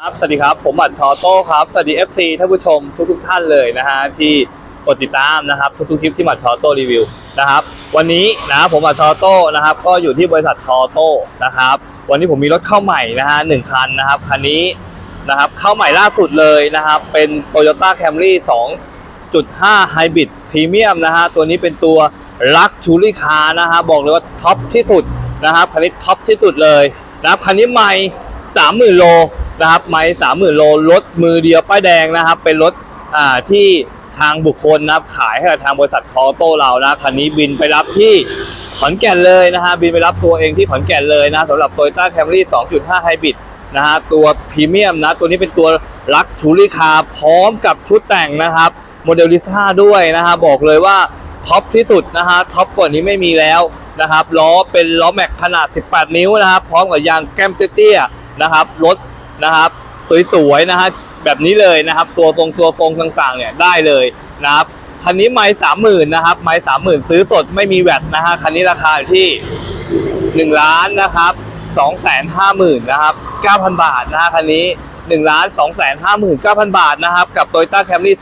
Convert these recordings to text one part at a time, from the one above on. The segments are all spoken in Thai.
ครับสวัสดีครับผมอัดทอโต้ครับสวัสดี FC ท่านผู้ชมทุกทุกท่านเลยนะฮะที่กดติดตามนะครับทุกๆคลิปที่มัดทอโต้รีวิวนะครับวันนี้นะผมอัดทอโต้นะครับก็อยู่ที่บริษัททอโต้นะครับวันนี้ผมมีรถเข้าใหม่นะฮะหนึ่งคันนะครับคันนี้นะครับเข้าใหม่ล่าสุดเลยนะครับเป็น Toyota Camry 2.5 Hybrid Premium นะฮะตัวนี้เป็นตัวลักชูรี่คาร์นะฮะบอกเลยว่าท็อปที่สุดนะครับคันนี้ท็อปที่สุดเลยนะครับคันนี้ใหม่สามหมื่นโล นะครับไม้สามหมื่นโลรถมือเดียวป้ายแดงนะครับ เป็นรถอ่าที่ทางบุคคลนะครับขายให้กับทางบริษัททอโต้เรานะคันนี้บินไปรับที่ขอนแก่นเลยนะฮะบินไปรับตัวเองที่ขอนแก่นเลยนะสำหรับ Toyota Camry 2.5 Hybrid นะฮะตัวพรีเมียมนะ ตัวนี้เป็นตัวลักชูรี่คาพร้อมกับชุดแต่งนะครับโมเดลลิซ่าด้วยนะฮะบอกเลยว่าท็อปที่สุดนะฮะท็อปกว่านี้ไม่มีแล้วนะครับล้อเป็นล้อแม็กขนาด 18 นิ้วนะครับ พร้อมกับยางแก้มเตี้ยๆนะครับรถ นะครับ สวยๆนะฮะแบบนี้เลยนะครับ ตัวทรงตัวทรงต่างๆ เนี่ยได้เลยนะครับคันนี้ไม้สามหมื่นนะครับไม้สามหมื่นซื้อสดไม่มีแวดนะฮะคันนี้ราคาอยู่ที่หนึ่งล้านนะครับสองแสนห้าหมื่นนะครับเก้าพันบาทนะฮะคันนี้หนึ่งล้านสองแสนห้าหมื่นเก้าพันบาทนะครับ กับ Toyota Camry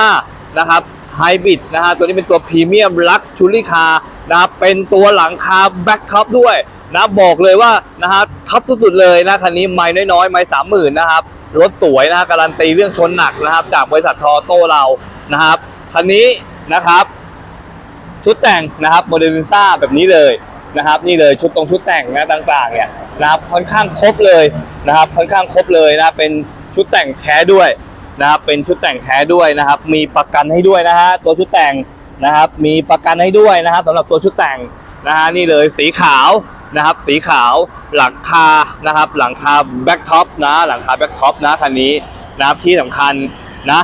2.5นะครับไฮบริดนะฮะตัวนี้เป็นตัวพรีเมียมลักชูรี่คาร์ นะครับเป็นตัวหลังคาแบ็คท็อปด้วยนะบอกเลยว่านะฮะท็อปสุดๆเลยนะคันนี้ไม่น้อยๆ ไม่สามหมื่นนะครับรถสวยนะฮะการันตีเรื่องชนหนักนะครับ จากบริษัททอโต้เรานะครับคันนี้นะครับชุดแต่งนะครับโมเดลิซ่าแบบนี้เลยนะครับ นี่เลยชุดตรงชุดแต่งนะต่างๆเนี่ยนะครับค่อนข้างครบเลยนะครับ ค่อนข้างครบเลยนะเป็นชุดแต่งแท้ด้วยนะครับเป็นชุดแต่งแท้ด้วยนะครับ มีประกันให้ด้วยนะฮะตัวชุดแต่ง นะครับ มีประกันให้ด้วยนะครับสำหรับตัวชุดแต่งนะฮะนี่เลยสีขาวนะครับ สีขาวหลังคานะครับ หลังคาแบ็คท็อปนะหลังคาแบ็คท็อปนะคันนี้นะครับที่สำคัญนะ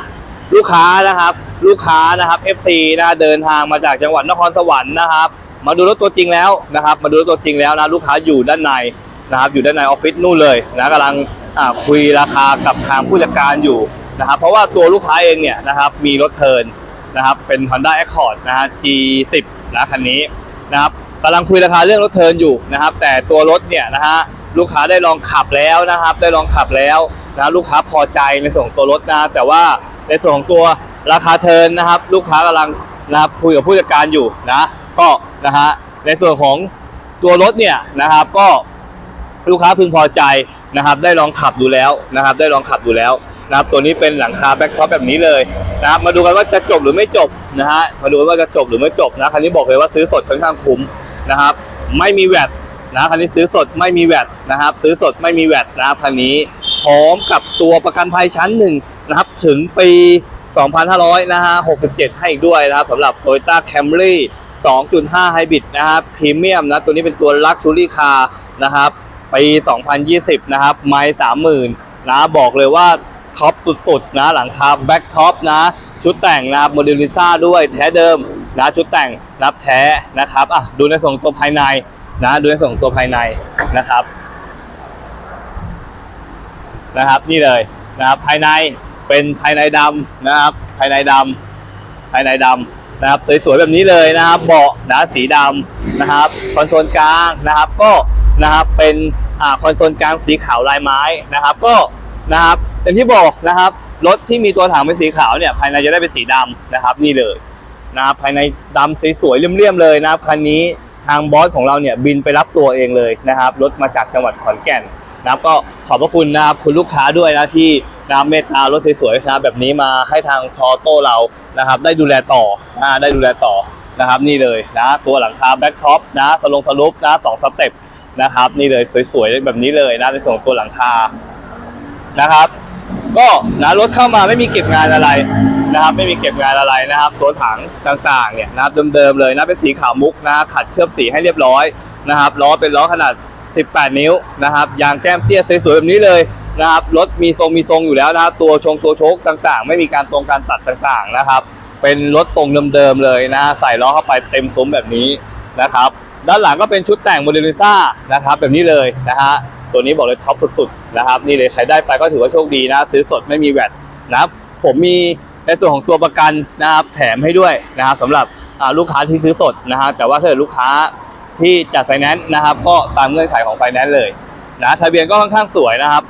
ลูกค้านะครับ ลูกค้านะครับ FC นะเดินทางมาจากจังหวัดนครสวรรค์นะครับ มาดูรถตัวจริงแล้วนะครับ มาดูรถตัวจริงแล้วนะลูกค้าอยู่ด้านในนะครับอยู่ด้านในออฟฟิศนู่นเลยนะกำลังคุยราคากับทางผู้จัดการอยู่นะครับ เพราะว่าตัวลูกค้าเองเนี่ยนะครับมีรถเทิร์น นะครับเป็น Honda Accord นะฮะ G10 นะคันนี้นะครับกำลังคุยราคาเรื่องรถเทินอยู่นะครับ แต่ตัวรถเนี่ยนะฮะลูกค้าได้ลองขับแล้วนะครับ ได้ลองขับแล้วนะลูกค้าพอใจในส่วนของตัวรถนะแต่ว่าในส่วนของตัวราคาเทินนะครับ ลูกค้ากำลังนะครับคุยกับผู้จัดการอยู่นะก็นะฮะในส่วนของตัวรถเนี่ยนะครับก็ลูกค้าพึงพอใจนะครับ ได้ลองขับดูแล้วนะครับ ได้ลองขับดูแล้ว นะครับตัวนี้เป็นหลังคาแบ็คท็อปแบบนี้เลยนะครับมาดูกันว่าจะจบหรือไม่จบนะฮะมาดูกันว่าจะจบหรือไม่จบนะคันนี้บอกเลยว่าซื้อสดค่อนข้างคุ้มนะครับ ไม่มีแวดนะคันนี้ซื้อสดไม่มีแวดนะครับ ซื้อสดไม่มีแวดนะครับคันนี้พร้อมกับตัวประกันภัยชั้นหนึ่งนะครับถึงปี 2,500นะฮะ67 ให้อีกด้วยนะครับสำหรับ Toyota Camry 2.5 Hybrid นะครับพรีเมียมนะตัวนี้เป็นตัว Luxury Car นะครับปี 2020 นะครับ ไม้30,000นะบอกเลยว่า สุดๆนะหลังคาแบ็คท็อปนะ ชุดแต่งนะโมเดลิซ่าด้วยแท้เดิมนะชุดแต่งนับแท้นะครับอะดูในส่วนของตัวภายในนะดูในส่วนของตัวภายในนะครับนะครับนี่เลยนะครับภายในเป็นภายในดำนะครับ ภายในดำภายในดำนะครับสวยๆแบบนี้เลยนะครับเบาะนะสีดำนะครับคอนโซลกลางนะครับก็นะครับเป็นอ่าคอนโซลกลางสีขาวลายไม้นะครับ ก็นะครับ อย่างที่บอกนะครับ รถที่มีตัวถังเป็นสีขาวเนี่ย ภายในจะได้เป็นสีดำนะครับ นี่เลยนะครับภายในดำสวยๆเลี่ยมๆเลยนะครับคันนี้ทางบอสของเราเนี่ยบินไปรับตัวเองเลยนะครับ รถมาจากจังหวัดขอนแก่นนะครับก็ขอบพระคุณนะครับคุณลูกค้าด้วยนะที่นะเมตตารถสวยๆนะแบบนี้มาให้ทางทอโต้เรานะครับ ได้ดูแลต่อนะได้ดูแลต่อนะครับ นี่เลยนะ ตัวหลังคาแบ็คท็อปนะสลงสลุปนะสองสเต็ปนะครับ นี่เลยสวยๆแบบนี้เลยนะในส่วนตัวหลังคานะครับ ก็นะรถเข้ามาไม่มีเก็บงานอะไรนะครับ ไม่มีเก็บงานอะไรนะครับ ตัวถังต่างๆเนี่ยนะครับเดิมๆเลยนะเป็นสีขาวมุกนะขัดเคลือบสีให้เรียบร้อยนะครับล้อเป็นล้อขนาด 18 นิ้วนะครับยางแก้มเตี้ยสวยๆแบบนี้เลยนะครับรถมีทรงมีทรงอยู่แล้วนะครับตัวชงตัวโชคต่างๆ ไม่มีการตรงการตัดต่างๆนะครับ เป็นรถทรงเดิมๆเลยนะใส่ล้อเข้าไปเต็มซุ้มแบบนี้นะครับ ด้านหลังก็เป็นชุดแต่งโมเดลิซ่านะครับแบบนี้เลยนะฮะ ตัวนี้บอกเลยท็อปสุดๆนะครับ นี่เลยใครได้ไปก็ถือว่าโชคดีนะ ซื้อสดไม่มีแวดนะครับผมมีในส่วนของตัวประกันนะครับแถมให้ด้วยนะครับสำหรับลูกค้าที่ซื้อสดนะฮะแต่ว่าถ้าเกิดลูกค้าที่จัดไฟแนนซ์นะครับ ก็ตามเงื่อนไขของไฟแนนซ์เลยนะทะเบียนก็ค่อนข้างสวยนะครับ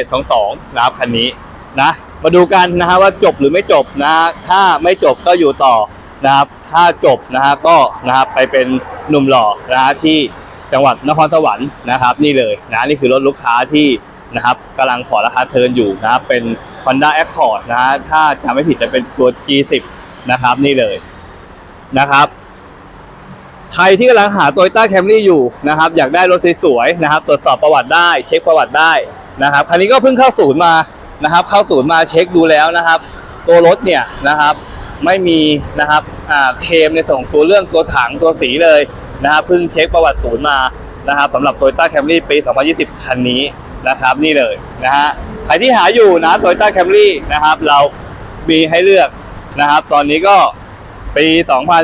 2722นะครับคันนี้นะมาดูกันนะฮะว่าจบหรือไม่จบนะถ้าไม่จบก็อยู่ต่อนะครับถ้าจบนะฮะก็นะครับไปเป็นหนุ่มหล่อนะฮะที่ จังหวัดนครสวรรค์นะครับ นี่เลยนะนี่คือรถลูกค้าที่นะครับกำลังขอราคาเทิร์นอยู่นะครับเป็น Honda Accord นะฮะถ้าจำไม่ผิดจะเป็นตัว G10 นะครับ นี่เลยนะครับ ใครที่กำลังหา Toyota Camry อยู่นะครับ อยากได้รถสวยๆนะครับ ตรวจสอบประวัติได้ เช็คประวัติได้นะครับคันนี้ก็เพิ่งเข้าศูนย์มานะครับ เข้าศูนย์มาเช็คดูแล้วนะครับ ตัวรถเนี่ยนะครับ ไม่มีนะครับอ่าเคมในส่วนของตัวเรื่องตัวถังตัวสีเลย นะครับเพิ่งเช็คประวัติศูนย์มานะครับสำหรับ Toyota Camry ปี 2020 คันนี้นะครับ นี่เลยนะฮะใครที่หาอยู่นะ Toyota Camry นะครับ เรามีให้เลือกนะครับ ตอนนี้ก็ปี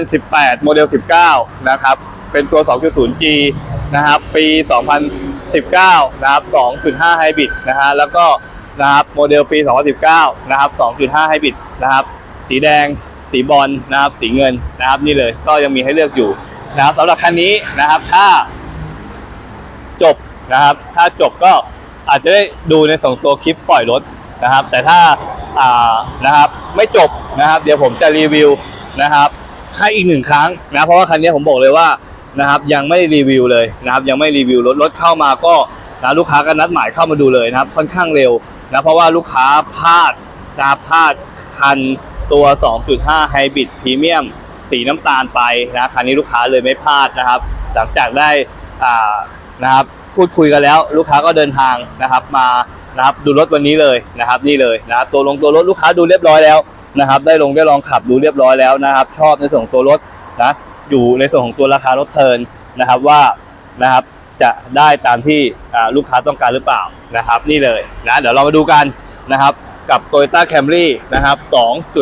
2018 โมเดล 19 นะครับ เป็นตัว 2.0G นะครับ ปี 2019 นะครับ 2.5 Hybrid นะฮะ แล้วก็นะครับ โมเดลปี 2019 นะครับ 2.5 Hybrid นะครับ สีแดง สีบอลนะครับ สีเงินนะครับ นี่เลย ก็ยังมีให้เลือกอยู่ นะครับสำหรับคันนี้นะครับ ถ้าจบนะครับ ถ้าจบก็อาจจะได้ดูในส่งตัวคลิปปล่อยรถนะครับ แต่ถ้าอ่านะครับไม่จบนะครับ เดี๋ยวผมจะรีวิวนะครับให้อีกหนึ่งครั้งนะเพราะว่าคันนี้ผมบอกเลยว่านะครับ ยังไม่รีวิวเลยนะครับ ยังไม่รีวิวรถรถเข้ามาก็นะลูกค้าก็นัดหมายเข้ามาดูเลยนะครับ ค่อนข้างเร็วนะเพราะว่าลูกค้าพลาดนะพลาดคันตัว 2.5 Hybrid Premium สีน้ำตาลไปนะคันนี้ลูกค้าเลยไม่พลาดนะครับ หลังจากได้อ่านะครับพูดคุยกันแล้ว ลูกค้าก็เดินทางนะครับมานะครับดูรถวันนี้เลยนะครับ นี่เลยนะครับตัวลงตัวรถลูกค้าดูเรียบร้อยแล้วนะครับ ได้ลงได้ลองขับดูเรียบร้อยแล้วนะครับ ชอบในส่วนของตัวรถนะอยู่ในส่วนของตัวราคารถเทินนะครับว่านะครับจะได้ตามที่ลูกค้าต้องการหรือเปล่านะครับ นี่เลยนะเดี๋ยวเรามาดูกันนะครับ กับ Toyota Camry นะครับ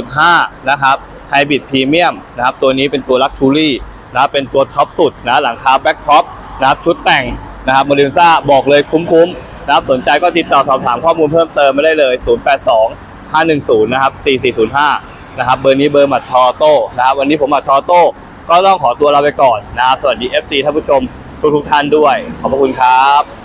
2.5 นะครับ Hybrid Premium นะครับตัวนี้เป็นตัว Luxury นะเป็นตัวท็อปสุดนะหลังคาแบ็คท็อปนะครับชุดแต่งนะครับโมเดลซ่าบอกเลยคุ้มๆนะครับสนใจก็ติดต่อสอบถามข้อมูลเพิ่มเติมมาได้เลย 082 510นะครับ4405นะครับเบอร์นี้เบอร์หมัดทอโต้นะครับวันนี้ผมหมัดทอโต้ก็ต้องขอตัวลาไปก่อนนะครับสวัสดี FC ท่านผู้ชมทุกๆท่านด้วย ขอบพระคุณครับ